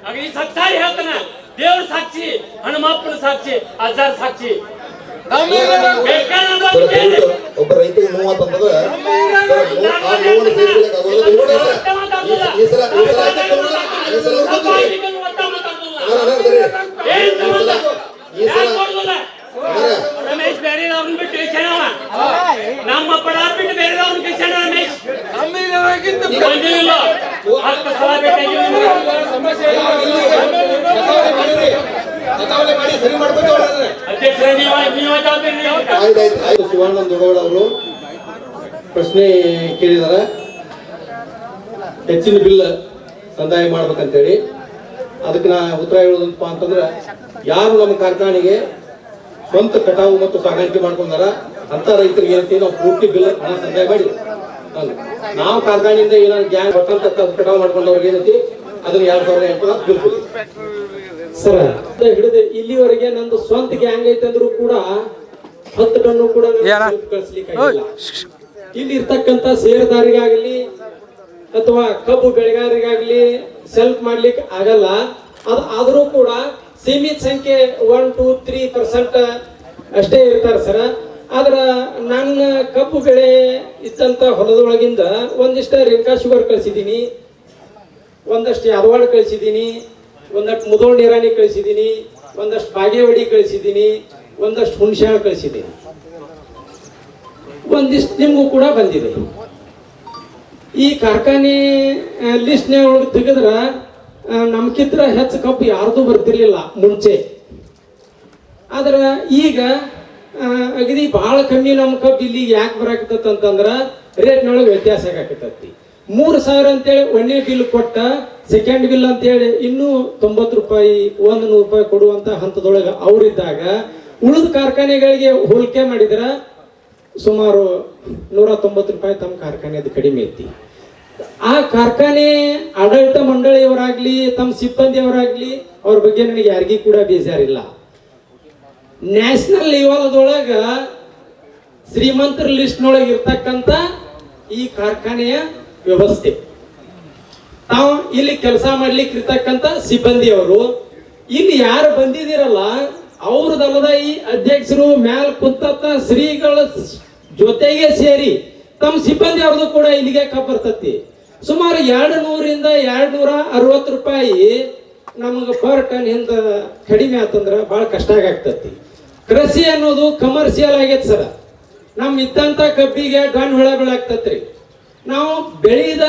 ಆಗ ಈ ಹೇಳ್ತಾನ. ದೇವ್ರ ಸಾಕ್ಷಿ ಹನುಮಪ್ಪನ ಸಾಕ್ಷಿ ಅಜ್ಜಾರ್ ಸಾಕ್ಷಿ. ಒಬ್ಬ ರೈತ ನೋವಾತಂತಂದ್ರೆ ಸರ್, ನೋವು- ಈ- ಈ ಸಲ ಈ ಸಲ ಆಯ್ತು ಕೊಡೋಣ. ಈ ಸಲ ನೋಡ್ಕೊತೀವಿ. ಅಲ್ಲ, ಅಲ್ಲ, ಬರ್ರಿ. ಏನ್ ಸಂಬಂಧ? ಈ ಸಲ ಯಾಕ್ ಕೊಡುದಿಲ್ಲ? ಅಲ್ಲ, ರಮೇಶ್ ಬೇರೆ ಅವ್ರನ್ನ ಬಿಟ್ಟು ಕಳ್ಸ್ಯಾನವ. ನಮ್ಮ ಪಡಾರ್ ಬಿಟ್ಟು ಬೇರೆ ಅವ್ರನ್ನ ಕಳ್ಸ್ಯಾನ ರಮೇಶ್ ಈಗ ಬಂದಿಲ್ಲ ಹತ್ತು ಸಲ ಬೇಕಾಗಿಲ್ಲ ಕಟಾವಣೆ ಮಾಡಿ ಸರಿ ಮಾಡ್ಕೊತೀವಿ ಅವ್ರನ್ನ. ಅಧ್ಯಕ್ಷರೇ ನೀವ ನೀವ ಜವಾಬ್ದಾರಿ ನೀವು. ಆಯ್ತು ಆಯ್ತು ಆಯ್ತು ಶಿವಾನಂದ ದೊಡ್ಡಗೌಡ ಅವರು ಪ್ರಶ್ನೆ ಕೇಳಿದಾರೆ. ಹೆಚ್ಚಿನ ಬಿಲ್ ಸಂದಾಯ ಮಾಡ್ಬೇಕಂತೇಳಿ. ಅದಕ್ಕೆ ನಾ ಉತ್ತರ ಹೇಳೋದಪ್ಪ ಅಂತಂದ್ರೆ ಯಾರು ನಮ್ಮ ಕಾರ್ಖಾನೆಗೆ ಸ್ವಂತ ಕಟಾವು ಮತ್ತು ಸಾಗಾಣಿಕೆ ಮಾಡ್ಕೊಂಡಾರ ಅಂತ ರೈತರಿಗೆ ಏನಂತ ನಾವು ಪೂರ್ತಿ ಬಿಲ್ ಹಣ ಸಂದಾಯ ಮಾಡಿ. ನಾವು ಕಾರ್ಖಾನೆಯಿಂದ ಏನಾದ್ರು ಗ್ಯಾಂಗ್ ಬಟ್ಟಂತ ಕಟಾವು ಮಾಡ್ಕೊಂಡವ್ರಿಗೆ ಏನೈತಿ ಅದನ್ನ ಎರಡ್ ಸಾವಿರದ ಎಂಟು ಬಿಲ್ ಸರ್. ಹಿಡಿದು ಇಲ್ಲಿವರೆಗೆ ನಂದು ಸ್ವಂತ ಗ್ಯಾಂಗ್ ಅಂದ್ರೂ ಕೂಡ ಹತ್ತು ಟನ್ನು ಕೂಡ ಕಳಿಸ್ಲಿಕ್ಕೆ. ಇಲ್ಲಿ ಇರ್ತಕ್ಕಂಥ ಷೇರುದಾರಿಗಾಗಲಿ ಅಥವಾ ಕಬ್ಬು ಬೆಳೆಗಾರರಿಗಾಗಲಿ ಸೆಲ್ಫ್ ಮಾಡ್ಲಿಕ್ಕೆ ಆಗಲ್ಲ. ಅದು ಆದರೂ ಕೂಡ ಸೀಮಿತ ಸಂಖ್ಯೆ ಒನ್ ಟೂ ತ್ರೀ ಪರ್ಸೆಂಟ್ ಅಷ್ಟೇ ಇರ್ತಾರೆ ಸರ್. ಆದ್ರೆ ನನ್ನ ಕಬ್ಬು ಬೆಳೆ ಇದ್ದಂತ ಹೊಲದೊಳಗಿಂದ ಒಂದಿಷ್ಟು ರೇಣುಕಾ ಶುಗರ್ ಕಳಿಸಿದ್ದೀನಿ, ಒಂದಷ್ಟು ಯಾದವಾಡ ಕಳಿಸಿದ್ದೀನಿ, ಒಂದಷ್ಟು ಮುದೋಳ್ ನೀರಾಣಿ ಕಳಿಸಿದ್ದೀನಿ, ಒಂದಷ್ಟು ಬಾಗೇವಾಡಿ ಕಳಿಸಿದ್ದೀನಿ, ಒಂದಷ್ಟು ಹುಣಸ್ಯಾಳ ಕಳಿಸಿದ್ದೀನಿ. ಒಂದಿಷ್ಟು ನಿಮಗೂ ಕೂಡ ಬಂದಿದೆ. ಈ ಕಾರ್ಖಾನೆ ಲಿಸ್ಟ್ನ ಒಳಗೆ ತೆಗೆದ್ರ ನಮ್ಕಿಂತ ಹೆಚ್ಚು ಕಬ್ಬು ಯಾರ್ದು ಬರ್ತಿರ್ಲಿಲ್ಲ ಮುಂಚೆ. ಆದ್ರೆ ಈಗ ಅಗದಿ ಭಾಳ ಕಮ್ಮಿ ನಮ್ಮ ಕಬ್ಬು ಇಲ್ಲಿ ಯಾಕೆ ಬರಾಕತ್ತಂತಂದ್ರೆ ರೇಟ್ನೊಳಗೆ ವ್ಯತ್ಯಾಸ ಆಗಾಕತ್ತೈತಿ. ಮೂರು ಸಾವಿರ ಅಂತೇಳಿ ಒಂದನೇ ಬಿಲ್ ಕೊಟ್ಟ ಸೆಕೆಂಡ್ ಬಿಲ್ ಅಂತೇಳಿ ಇನ್ನೂ ತೊಂಬತ್ತು ರೂಪಾಯಿ, ಒಂದು ನೂರು ರೂಪಾಯಿ ಕೊಡುವಂತ ಹಂತದೊಳಗೆ ಅವರಿದ್ದಾಗ ಉಳಿದ ಕಾರ್ಖಾನೆಗಳಿಗೆ ಹೋಲಿಕೆ ಮಾಡಿದ್ರ ಸುಮಾರು ನೂರ ತೊಂಬತ್ತು ರೂಪಾಯಿ ತಮ್ಮ ಕಾರ್ಖಾನೆದು ಕಡಿಮೆ ಐತಿ. ಆ ಕಾರ್ಖಾನೆ ಆಡಳಿತ ಮಂಡಳಿಯವರಾಗ್ಲಿ, ತಮ್ಮ ಸಿಬ್ಬಂದಿಯವರಾಗ್ಲಿ, ಅವ್ರ ಬಗ್ಗೆ ನನಗೆ ಯಾರಿಗೂ ಕೂಡ ಬೇಜಾರಿಲ್ಲ. ನ್ಯಾಷನಲ್ ಲೆವೆಲ್ದೊಳಗ ಶ್ರೀಮಂತರ ಲಿಸ್ಟ್ನೊಳಗೆ ಇರ್ತಕ್ಕಂಥ ಈ ಕಾರ್ಖಾನೆಯ ವ್ಯವಸ್ಥೆ. ತಾವು ಇಲ್ಲಿ ಕೆಲಸ ಮಾಡ್ಲಿಕ್ಕೆ ಇರ್ತಕ್ಕಂಥ ಸಿಬ್ಬಂದಿಯವರು, ಇಲ್ಲಿ ಯಾರು ಬಂದಿದ್ದೀರಲ್ಲ ಅವ್ರದಲ್ಲದ ಈ ಅಧ್ಯಕ್ಷರು ಮ್ಯಾಲ್ ಕುಂತತ್ತ ಶ್ರೀಗಳ ಜೊತೆಗೆ ಸೇರಿ ತಮ್ಮ ಸಿಬ್ಬಂದಿ ಅವ್ರದ್ದು ಕೂಡ ಇಲ್ಲಿಗೆ ಕಬ್ಬರ್ತತಿ ಸುಮಾರು ಎರಡು ನೂರಿಂದ ಎರಡು ನೂರ ಅರವತ್ತು ರೂಪಾಯಿ ನಮಗೆ ಪರ್ ಟನ್ ಹಿಂದ ಕಡಿಮೆ ಆತಂದ್ರೆ ಭಾಳ ಕಷ್ಟ ಆಗ್ತತಿ. ಕೃಷಿ ಅನ್ನೋದು ಕಮರ್ಷಿಯಲ್ ಆಗೈತೆ ಸರ್. ನಮ್ಮ ಇದ್ದಂತ ಕಬ್ಬಿಗೆ ಡನ್ ಹುಳ ಬೀಳಾಕ್ತತ್ರಿ ನಾವು ಬೆಳೆದ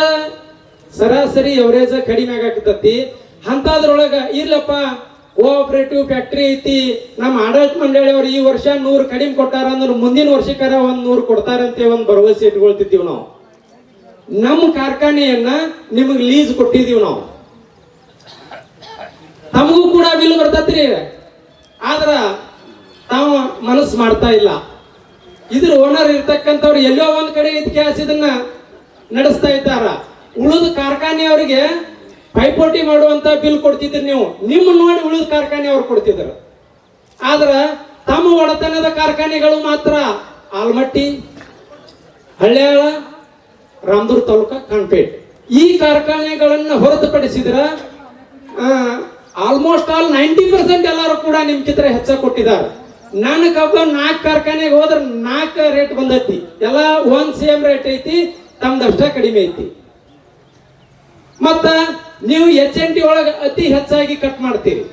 ಸರಾಸರಿ ಎವರೇಜ್ ಕಡಿಮೆ ಆಗಾಕತ್ತತಿ. ಅಂಥದ್ರೊಳಗೆ ಇಲ್ಲಪ್ಪ ಕೋಆಪರೇಟಿವ್ ಫ್ಯಾಕ್ಟ್ರಿ ಐತಿ. ನಮ್ಮ ಆಡಳಿತ ಮಂಡಳಿಯವರು ಈ ವರ್ಷ ನೂರು ಕಡಿಮೆ ಕೊಟ್ಟಾರ ಅಂದ್ರೆ ಮುಂದಿನ ವರ್ಷಕ್ಕಾರ ಒಂದ್ ನೂರು ಕೊಡ್ತಾರಂತೆ ಒಂದು ಭರವಸೆ ಇಟ್ಕೊಳ್ತಿದ್ದೀವಿ ನಾವು. ನಮ್ಮ ಕಾರ್ಖಾನೆಯನ್ನ ನಿಮಗೆ ಲೀಸ್ ಕೊಟ್ಟಿದ್ದೀವಿ ನಾವು. ತಮಗೂ ಕೂಡ ಬಿಲ್ ಬರ್ತತ್ರಿ. ಆದ್ರ ತಾವು ಮನಸ್ಸು ಮಾಡ್ತಾ ಇಲ್ಲ. ಇದ್ರ ಓನರ್ ಇರ್ತಕ್ಕಂಥವ್ರು ಎಲ್ಲೋ ಒಂದ್ ಕಡೆ ಇದ್ಕ್ಯಾಸ್ ಇದನ್ನ ನಡೆಸ್ತಾ ಇದ್ದಾರ. ಉಳಿದ ಕಾರ್ಖಾನೆಯವರಿಗೆ ಪೈಪೋಟಿ ಮಾಡುವಂತ ಬಿಲ್ ಕೊಡ್ತಿದ್ರಿ ನೀವು. ನಿಮ್ಮ ನೋಡಿ ಉಳಿದ ಕಾರ್ಖಾನೆ ಅವ್ರು ಕೊಡ್ತಿದ್ರು ಆದ್ರ ತಮ್ಮ ಒಡೆತನದ ಕಾರ್ಖಾನೆಗಳು ಮಾತ್ರ ಆಲ್ಮಟ್ಟಿ ಹಳ್ಳ್ಯಾಳ ರಾಮದುರ್ ತಾಲೂಕ ಕಾನ್ಪೇಟ್ ಈ ಕಾರ್ಖಾನೆಗಳನ್ನ ಹೊರತುಪಡಿಸಿದ್ರ ಆಲ್ಮೋಸ್ಟ್ ಆಲ್ ನೈಂಟಿ ಪರ್ಸೆಂಟ್ ಎಲ್ಲರೂ ಕೂಡ ನಿಮ್ ಚಿತ್ರ ಹೆಚ್ಚ ಕೊಟ್ಟಿದ್ದಾರೆ. ನನ್ನ ಕಬ್ಬ ನಾಲ್ಕು ಕಾರ್ಖಾನೆಗೆ ಹೋದ್ರೆ ನಾಲ್ಕು ರೇಟ್ ಬಂದೈತಿ. ಎಲ್ಲ ಒಂದ್ ಸೇಮ್ ರೇಟ್ ಐತಿ ತಮ್ದಷ್ಟ ಕಡಿಮೆ ಐತಿ. ಮತ್ತ ನೀವು ಎಚ್ ಎನ್ ಟಿ ಒಳಗ ಅತಿ ಹೆಚ್ಚಾಗಿ ಕಟ್ ಮಾಡ್ತೀರಿ.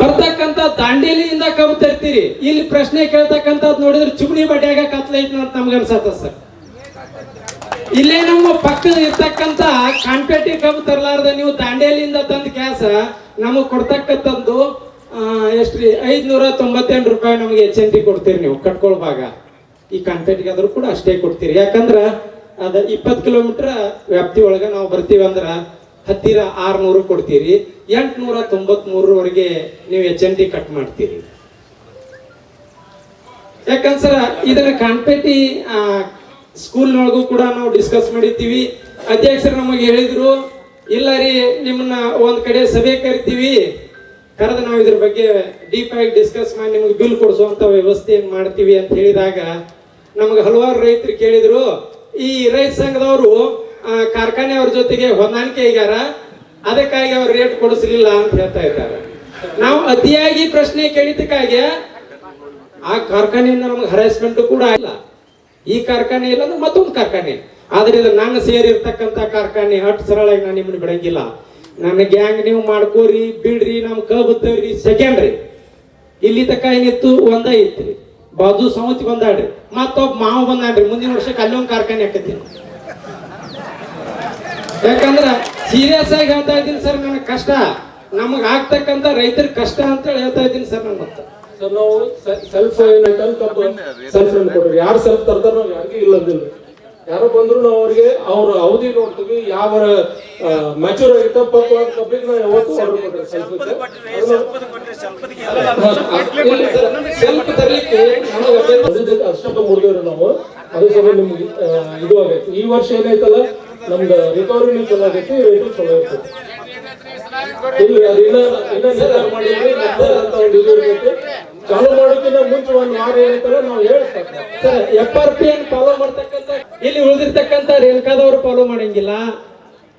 ಬರ್ತಕ್ಕಂತ ದಾಂಡೇಲಿಯಿಂದ ಕಬ್ಬು ತರ್ತೀರಿ. ಇಲ್ಲಿ ಪ್ರಶ್ನೆ ಕೇಳ್ತಕ್ಕಂಥದ್ದು ನೋಡಿದ್ರೆ ಚುಮ್ನಿ ಬಡ್ಯಾಗ ಕತ್ಲೈತ್ ಅಂತ ನಮ್ಗೆ ಅನ್ಸತ್ತ ಸರ್. ಇಲ್ಲೇ ನಮ್ಮ ಪಕ್ಕದ ಇರ್ತಕ್ಕಂಥ ಕಾನ್ಪೇಟಿ ಕಬ್ಬು ತರಲಾರ್ದ ನೀವು ದಾಂಡೇಲಿಯಿಂದ ತಂದ ಕ್ಯಾಸ ನಮಗೆ ಕೊಡ್ತಕ್ಕಂಥದ್ದು ಆ, ಎಷ್ಟ್ರಿ? ಐದ್ನೂರ ತೊಂಬತ್ತೆಂಟು ರೂಪಾಯಿ ನಮಗೆ ಎಚ್ ಎನ್ ಟಿ ಕೊಡ್ತೀರಿ ನೀವು ಕಟ್ಕೊಳ್ಬಾಗ ಈ ಕಾನ್ಪೇಟಿಗೆ ಆದ್ರೂ ಕೂಡ ಅಷ್ಟೇ ಕೊಡ್ತೀರಿ. ಯಾಕಂದ್ರ ಅದ ಇಪ್ಪತ್ತು ಕಿಲೋಮೀಟರ್ ವ್ಯಾಪ್ತಿ ಒಳಗೆ ನಾವು ಬರ್ತೀವಿ ಅಂದ್ರೆ ಹತ್ತಿರ ಆರ್ನೂರು ಕೊಡ್ತೀರಿ, ಎಂಟ್ನೂರ ತೊಂಬತ್ ಮೂರವರೆಗೆ ನೀವು ಎಚ್ ಎನ್ ಟಿ ಕಟ್ ಮಾಡ್ತೀರಿ. ಯಾಕಂದ್ರ ಇದನ್ನ ಕಾನ್ಪೇಟಿ ಸ್ಕೂಲ್ನೊಳಗೂ ಕೂಡ ನಾವು ಡಿಸ್ಕಸ್ ಮಾಡಿರ್ತೀವಿ. ಅಧ್ಯಕ್ಷರು ನಮಗೆ ಹೇಳಿದ್ರು, ಇಲ್ಲ ರೀ, ನಿಮ್ಮನ್ನ ಒಂದು ಕಡೆ ಸಭೆ ಕರಿತೀವಿ. ಕರೆದು ನಾವು ಇದ್ರ ಬಗ್ಗೆ ಡೀಪ್ ಆಗಿ ಡಿಸ್ಕಸ್ ಮಾಡಿ ನಿಮಗೆ ಬಿಲ್ ಕೊಡಿಸುವಂತ ವ್ಯವಸ್ಥೆಯನ್ನು ಮಾಡ್ತೀವಿ ಅಂತ ಹೇಳಿದಾಗ, ನಮ್ಗೆ ಹಲವಾರು ರೈತರು ಕೇಳಿದ್ರು ಈ ರೈತ ಸಂಘದವರು ಕಾರ್ಖಾನೆಯವ್ರ ಜೊತೆಗೆ ಹೊಂದಾಣಿಕೆ ಆಗ್ಯಾರ. ಅದಕ್ಕಾಗಿ ಅವ್ರು ರೇಟ್ ಕೊಡಿಸ್ಲಿಲ್ಲ ಅಂತ ಹೇಳ್ತಾ ಇದ್ದಾರೆ. ನಾವು ಅತಿಯಾಗಿ ಪ್ರಶ್ನೆ ಕೇಳಿದ್ದಕ್ಕಾಗಿ ಆ ಕಾರ್ಖಾನೆಯಿಂದ ನಮ್ಗೆ ಹರಾಸ್ಮೆಂಟ್ ಕೂಡ ಇಲ್ಲ. ಈ ಕಾರ್ಖಾನೆ ಇಲ್ಲ ಅಂದ್ರೆ ಮತ್ತೊಂದು ಕಾರ್ಖಾನೆ. ಆದ್ರೆ ಇದು ನಾನು ಸೇರಿರ್ತಕ್ಕಂಥ ಕಾರ್ಖಾನೆ ಹಟ್ ಸರಳಾಗಿ ನಾನು ನಿಮ್ಮನ್ನ ಬಿಡಂಗಿಲ್ಲ. ನನ್ನ ಗ್ಯಾಂಗ್ ನೀವು ಮಾಡ್ಕೋರಿ ಬಿಡ್ರಿ ನಮ್ ಕಬ್ಬು ತರ್ರಿ ಸೆಕೆಂಡ್ರಿ. ಇಲ್ಲಿ ತಕ್ಕ ಏನಿತ್ತು, ಒಂದ ಐತ್ರಿ ಬಾಜು ಸೌತಿ ಬಂದಾಡ್ರಿ. ಮತ್ತೊಬ್ಬ ಮಾವ ಬಂದಾಡ್ರಿ. ಮುಂದಿನ ವರ್ಷಕ್ಕೆ ಅಲ್ಲೊಂದು ಕಾರ್ಖಾನೆ ಹಾಕತ್ತೀನಿ. ಯಾಕಂದ್ರ ಸೀರಿಯಸ್ ಆಗಿ ಹೇಳ್ತಾ ಇದ್ದೀನಿ ಸರ್ ನನಗೆ ಕಷ್ಟ. ನಮಗ್ ಆಗ್ತಕ್ಕಂಥ ರೈತರ ಕಷ್ಟ ಅಂತ ಹೇಳಿ ಹೇಳ್ತಾ ಇದ್ದೀನಿ ಸರ್ ನಾನು ಮತ್ತೆ ಸರ್ ನಾವು ಸೆಲ್ಫ್ ಏನಂತ ಸೆಲ್ಫ್ ಕೊಡ್ರಿ ಯಾರು ಸೆಲ್ಫ್ ತರ್ತಾರೋ ಯಾರಿಗೂ ಇಲ್ಲದಿಲ್ಲ. ಯಾರೋ ಬಂದ್ರು ನಾವು ಅವ್ರಿಗೆ ಅವ್ರ ಅವಧಿ ನೋಡ್ತೀವಿ ಯಾವ ಮೆಚೂರ್ ಆಗಿತ್ತ ಕಬ್ಬಿಗೆ ನಾವು ಯಾವತ್ತು ಸೆಲ್ಫ್ ಸೆಲ್ಫ್ ತರ್ಲಿಕ್ಕೆ ಅಷ್ಟಕ್ಕ ಮುರಿದೇವ್ರಿ ನಾವು ಅದು ಸ್ವಲ್ಪ ನಿಮ್ಗೆ ಇದು ಆಗೈತಿ ಈ ವರ್ಷ ಏನೈತಲ್ಲ ನಮ್ದು ರಿಕವರಿ ಚಲೋ ಆಗೈತಿ ರೇಟು ಚಲೋ ಇಲ್ಲಿ ಅದು ಇನ್ನ ಇನ್ನ ನಿರ್ಧಾರ ಮಾಡಿದ್ವಿ ನಿರ್ಧಾರ ಅಂತ ಒಂದು ಇದು ಇರ್ತೈತಿ ಚಾಲೂ ಮಾಡೋಕ್ಕಿಂತ ಮುಂಚೆ ಒಂದು ವಾರ ಏನೈತಲ್ಲ ನಾವು ಹೇಳ್ತೇವೆ. ಸರ್ ಎಫ್ ಫಾಲೋ ಮಾಡ್ತಕ್ಕಂಥ ಇಲ್ಲಿ ಉಳಿದಿರ್ತಕ್ಕಂಥ ರೇಣುಕಾದವ್ರು ಫಾಲೋ ಮಾಡಂಗಿಲ್ಲ.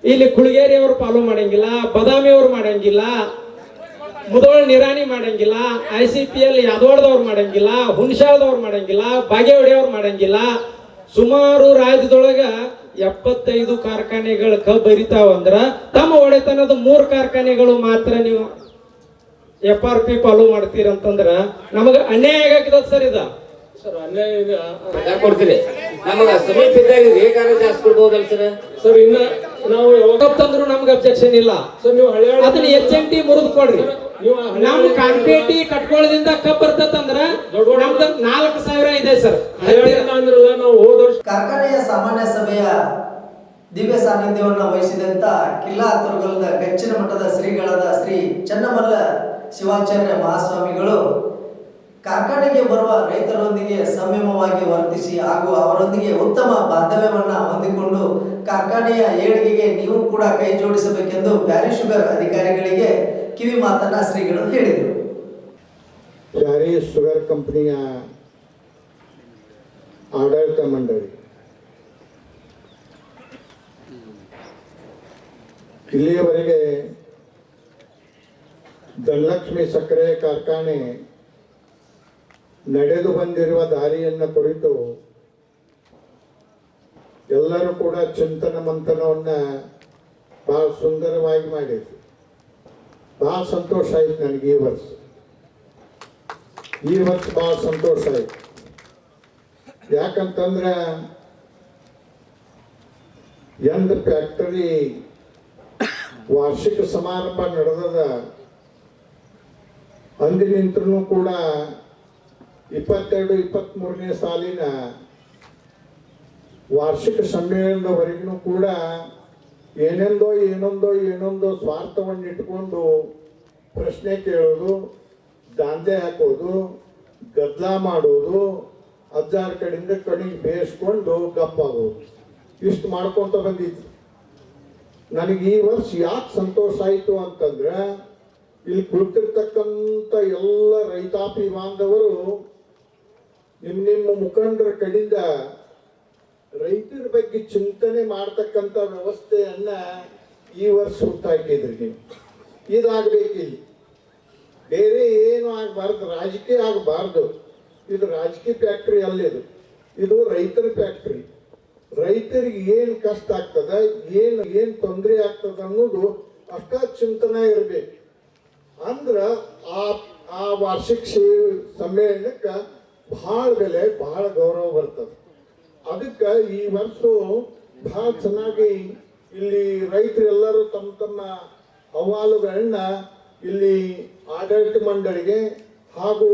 ಇಲ್ಲಿ ಕುಳಗೇರಿ ಅವರು ಫಾಲೋ ಮಾಡಂಗಿಲ್ಲ. ಬದಾಮಿ ಅವ್ರು ಮಾಡಂಗಿಲ್ಲ. ಮುದೋಳ್ ನಿರಾಣಿ ಮಾಡಂಗಿಲ್ಲ. ಐ ಸಿ ಪಿ ಎಲ್ ಯಾದವಾಡದವ್ರು ಮಾಡಂಗಿಲ್ಲ. ಹುಣಸಾಳದವ್ರು ಮಾಡಂಗಿಲ್ಲ. ಬಾಗೇವಾಡಿಯವ್ರು ಮಾಡಂಗಿಲ್ಲ. ಸುಮಾರು ರಾಜ್ಯದೊಳಗ ಎಪ್ಪತ್ತೈದು ಕಾರ್ಖಾನೆಗಳು ಕಬ್ಬು ಹರಿತಾವ ಅಂದ್ರ ತಮ್ಮ ಒಡೆತನದ ಮೂರು ಕಾರ್ಖಾನೆಗಳು ಮಾತ್ರ ನೀವು ಎಫ್ ಆರ್ ಪಿ ಫಾಲೋ ಮಾಡ್ತೀರಂತಂದ್ರ ನಮಗ ಅನ್ಯಾಯ ಆಗಾಕಿದ ಸರ್ ಇದ? ಸರ್ ಅನ್ಯಾಯ ಇದೆ ಯಾಕ್ ಕೊಡ್ತೀರಿ ನಮಗ ಸಮೀಪ ಇದ್ದಾಗ ಬೇಕಾದ್ರೆ ಜಾಸ್ತಿ ಕೊಡ್ಬೋದಲ್ಲ ಸರ್? ಸರ್ ಇನ್ನ ನಾವು ಯಾವಾಗ ತಂದ್ರು ನಮ್ಗೆ ಅಬ್ಜೆಕ್ಷನ್ ಇಲ್ಲ. ಸರ್ ನೀವು ಹಳೆ ಅದನ್ನ ಎಚ್ ಎನ್ ಟಿ ಮುರಿದು ಕೊಡ್ರಿ. ನೀವು ಕಾನ್ಪೇಟಿ ಕಟ್ಕೊಳ್ಳದಿಂದ ಕಬ್ಬ್ ಬರ್ತದಂದ್ರ ನಮ್ದು ನಾಲ್ಕು ಸಾವಿರ ಇದೆ ಸರ್. ಅಂದ್ರಲ್ಲ ನಾವು ಹೋದ ವರ್ಷ ಕಾರ್ಖಾನೆಯ ಸಾಮಾನ್ಯ ಸಭೆಯ ದಿವ್ಯ ಸಾನ್ನಿಧ್ಯವನ್ನು ವಹಿಸಿದಂತ ಕಿಲ್ಲಾ ತುರ್ಗಲದ ಗಚ್ಚಿನ ಮಠದ ಶ್ರೀಗಳಾದ ಶ್ರೀ ಚನ್ನಮಲ್ಲ ಶಿವಾಚಾರ್ಯ ಮಹಾಸ್ವಾಮಿಗಳು ಕಾರ್ಖಾನೆಗೆ ಬರುವ ರೈತರೊಂದಿಗೆ ಸಂಯಮವಾಗಿ ವರ್ತಿಸಿ ಹಾಗೂ ಅವರೊಂದಿಗೆ ಉತ್ತಮ ಬಾಂಧವ್ಯವನ್ನು ಹೊಂದಿಕೊಂಡು ಕಾರ್ಖಾನೆಯ ಏಳಿಗೆಗೆ ನೀವು ಕೂಡ ಕೈ ಜೋಡಿಸಬೇಕೆಂದು ಬ್ಯಾರಿ ಶುಗರ್ ಅಧಿಕಾರಿಗಳಿಗೆ ಕಿವಿ ಮಾತನ್ನ ಶ್ರೀಗಳು ಹೇಳಿದರು. ಬ್ಯಾರಿ ಶುಗರ್ ಕಂಪನಿಯ ಆಡಳಿತ ಮಂಡಳಿ. ಇಲ್ಲಿಯವರೆಗೆ ಧನಲಕ್ಷ್ಮಿ ಸಕ್ಕರೆ ಕಾರ್ಖಾನೆ ನಡೆದು ಬಂದಿರುವ ದಾರಿಯನ್ನು ಕುರಿತು ಎಲ್ಲರೂ ಕೂಡ ಚಿಂತನ ಮಂಥನವನ್ನ ಬಹಳ ಸುಂದರವಾಗಿ ಮಾಡಿದ್ರು. ಬಹಳ ಸಂತೋಷ ಆಯ್ತು ನನಗೆ ಈ ವರ್ಷ. ಈ ವರ್ಷ ಬಹಳ ಸಂತೋಷ ಆಯ್ತು. ಯಾಕಂತಂದ್ರೆ ಎಂದ ಫ್ಯಾಕ್ಟರಿ ವಾರ್ಷಿಕ ಸಮಾರಂಭ ನಡೆದದ ಅಂದಿನಿಂತರೂ ಕೂಡ ಇಪ್ಪತ್ತೆರಡು ಇಪ್ಪತ್ತ್ಮೂರನೇ ಸಾಲಿನ ವಾರ್ಷಿಕ ಸಮ್ಮೇಳನದವರೆಗೂ ಕೂಡ ಏನೆಂದೋ, ಏನೊಂದೋ ಏನೊಂದೋ ಸ್ವಾರ್ಥವನ್ನು ಇಟ್ಕೊಂಡು ಪ್ರಶ್ನೆ ಕೇಳೋದು, ದಾಂಧೆ ಹಾಕೋದು, ಗದ್ದಲ ಮಾಡೋದು, ಅಜ್ಜಾರ ಕಡೆಯಿಂದ ಕಣಿಗೆ ಬೇಯಿಸ್ಕೊಂಡು ಗಪ್ಪಾಗೋದು ಇಷ್ಟು ಮಾಡ್ಕೊತ ಬಂದಿತ್ತು ನನಗೆ ಈ ವರ್ಷ ಯಾಕೆ ಸಂತೋಷ ಆಯಿತು ಅಂತಂದ್ರೆ ಇಲ್ಲಿ ಕುಳಿತಿರ್ತಕ್ಕಂಥ ಎಲ್ಲ ರೈತಾಪಿ ಬಾಂಧವರು ನಿಮ್ಮ ನಿಮ್ಮ ಮುಖಂಡರ ಕಡೆಯಿಂದ ರೈತರ ಬಗ್ಗೆ ಚಿಂತನೆ ಮಾಡ್ತಕ್ಕಂಥ ವ್ಯವಸ್ಥೆಯನ್ನ ಈ ವರ್ಷ ಹುಟ್ಟಾಕಿದ್ರಿ ನೀವು. ಇದಾಗಬೇಕಿಲ್ಲಿ ಬೇರೆ ಏನು ಆಗಬಾರ್ದು, ರಾಜಕೀಯ ಆಗಬಾರ್ದು. ಇದು ರಾಜಕೀಯ ಫ್ಯಾಕ್ಟ್ರಿ ಅಲ್ಲಿದು ಇದು ರೈತರ ಫ್ಯಾಕ್ಟ್ರಿ. ರೈತರಿಗೆ ಏನು ಕಷ್ಟ ಆಗ್ತದ, ಏನು ಏನು ತೊಂದರೆ ಆಗ್ತದ ಅನ್ನೋದು ಅಷ್ಟ ಚಿಂತನೆ ಇರಬೇಕು. ಅಂದ್ರ ಆ ಆ ವಾರ್ಷಿಕ ಸಮ್ಮೇಳನಕ್ಕ ಬಹಳ ಬೆಲೆ ಬಹಳ ಗೌರವ ಬರ್ತದೆ. ಅದಕ್ಕೆ ಈ ವರ್ಷ ಬಹಳ ಚೆನ್ನಾಗಿ ಇಲ್ಲಿ ರೈತರೆಲ್ಲರೂ ತಮ್ಮ ತಮ್ಮ ಅಹವಾಲುಗಳನ್ನ ಇಲ್ಲಿ ಆಡಳಿತ ಮಂಡಳಿಗೆ ಹಾಗೂ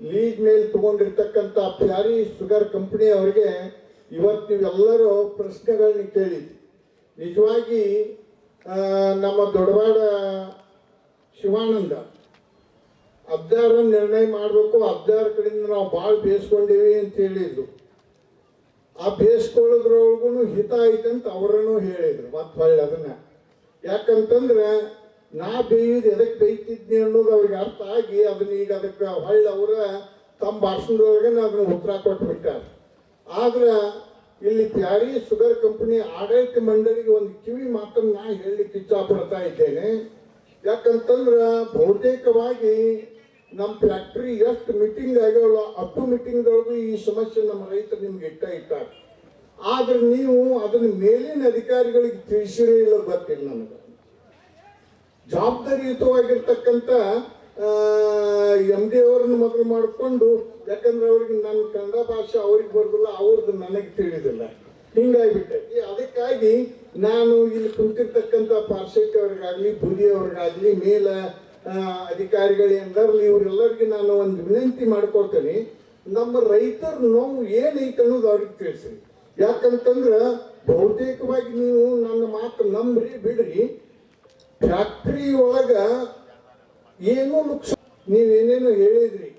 ಲೀಡ್ ಮೇಲೆ ತಗೊಂಡಿರ್ತಕ್ಕಂಥ ಪ್ಯಾರಿ ಶುಗರ್ ಕಂಪನಿ ಅವರಿಗೆ ಇವತ್ತು ನೀವೆಲ್ಲರೂ ಪ್ರಶ್ನೆಗಳನ್ನ ಕೇಳಿದ್ವಿ ನಿಜವಾಗಿ ನಮ್ಮ ದೊಡ್ಡವಾಡ ಶಿವಾನಂದ. ಅಬ್ದಾರ ನಿರ್ಣಯ ಮಾಡಬೇಕು, ಅಬ್ದಾರ ಕಡೆಯಿಂದ ನಾವು ಭಾಳ ಬೇಯಿಸ್ಕೊಂಡೇವಿ ಅಂತ ಹೇಳಿದ್ರು. ಆ ಬೇಯಿಸ್ಕೊಳ್ಳೋದ್ರೊಳಗೂ ಹಿತ ಐತೆ ಅಂತ ಅವರನ್ನು ಹೇಳಿದ್ರು ಮತ್ತೆ ಹೊಳ್ಳಿ ಅದನ್ನ. ಯಾಕಂತಂದ್ರೆ, ನಾ ಬೇಯುದು ಎದಕ್ಕೆ ಬೇಯ್ತಿದ್ನಿ ಅನ್ನೋದು ಅವ್ರಿಗೆ ಅರ್ಥ ಆಗಿ ಅದನ್ನ ಈಗ ಅದಕ್ಕೆ ಹೊಳ್ಳಿ ಅವರ ತಮ್ಮ ಭಾಷಣದೊಳಗೆ ಅದನ್ನ ಉತ್ತರ ಕೊಟ್ಬಿಟ್ಟಾರ. ಆದ್ರೆ, ಇಲ್ಲಿ ಪ್ಯಾರಿ ಶುಗರ್ ಕಂಪನಿ ಆಡಳಿತ ಮಂಡಳಿಗೆ ಒಂದು ಕಿವಿ ಮಾತನ್ನು ನಾ ಹೇಳಲಿಕ್ಕೆ ಇಚ್ಛಾಪಡ್ತಾ ಇದ್ದೇನೆ. ಯಾಕಂತಂದ್ರ ಬಹುತೇಕವಾಗಿ ನಮ್ಮ ಫ್ಯಾಕ್ಟ್ರಿ ಎಷ್ಟು ಮೀಟಿಂಗ್ ಆಗ್ಯಾವಲ್ಲ ಅಷ್ಟು ಮೀಟಿಂಗ್ದೊಳಗೂ ಈ ಸಮಸ್ಯೆ ನಮ್ಮ ರೈತರು ನಿಮ್ಗೆ ಇಟ್ಟ ಇಟ್ಟಾರೆ. ಆದ್ರೆ ನೀವು ಅದನ್ನ ಮೇಲಿನ ಅಧಿಕಾರಿಗಳಿಗೆ ತಿಳಿಸಿರೇ ಇಲ್ಲ ಗೊತ್ತಿಲ್ಲ ನನಗೆ ಜವಾಬ್ದಾರಿಯುತವಾಗಿರ್ತಕ್ಕಂಥ ಎಂ ಡಿ ಅವರನ್ನು ಮೊದಲು ಮಾಡಿಕೊಂಡು, ಯಾಕಂದ್ರೆ ಅವ್ರಿಗೆ ನನ್ನ ಕನ್ನಡ ಭಾಷೆ ಅವ್ರಿಗೆ ಬರೋದಿಲ್ಲ, ಅವ್ರದ್ದು ನನಗೆ ತಿಳಿದಿಲ್ಲ. ಹಿಂಗಾಗ್ಬಿಟ್ಟೆ ಅದಕ್ಕಾಗಿ ನಾನು ಇಲ್ಲಿ ಕುಂತಿರ್ತಕ್ಕಂಥ ಪಾರ್ಸೆಟ್ ಅವ್ರಿಗಾಗ್ಲಿ ಬುದಿ ಅವ್ರಿಗಾಗ್ಲಿ ಮೇಲ ಅಧಿಕಾರಿಗಳು ಇವರೆಲ್ಲರಿಗೆ ನಾನು ಒಂದು ವಿನಂತಿ ಮಾಡ್ಕೊಳ್ತೇನೆ ನಮ್ಮ ರೈತರ ನೋವು ಏನೈತೆ ಅನ್ನೋದು ಅವ್ರಿಗೆ ತಿಳಿಸಿ ಯಾಕಂತಂದ್ರೆ, ಬಹುತೇಕವಾಗಿ ನೀವು ನನ್ನ ಮಾತು ನಂಬ್ರಿ, ಬಿಡ್ರಿ. ಫ್ಯಾಕ್ಟ್ರಿ ಒಳಗ ಏನೋ ನುಕ್ಸ ನೀವೇನೇನು ಹೇಳಿದ್ರಿ.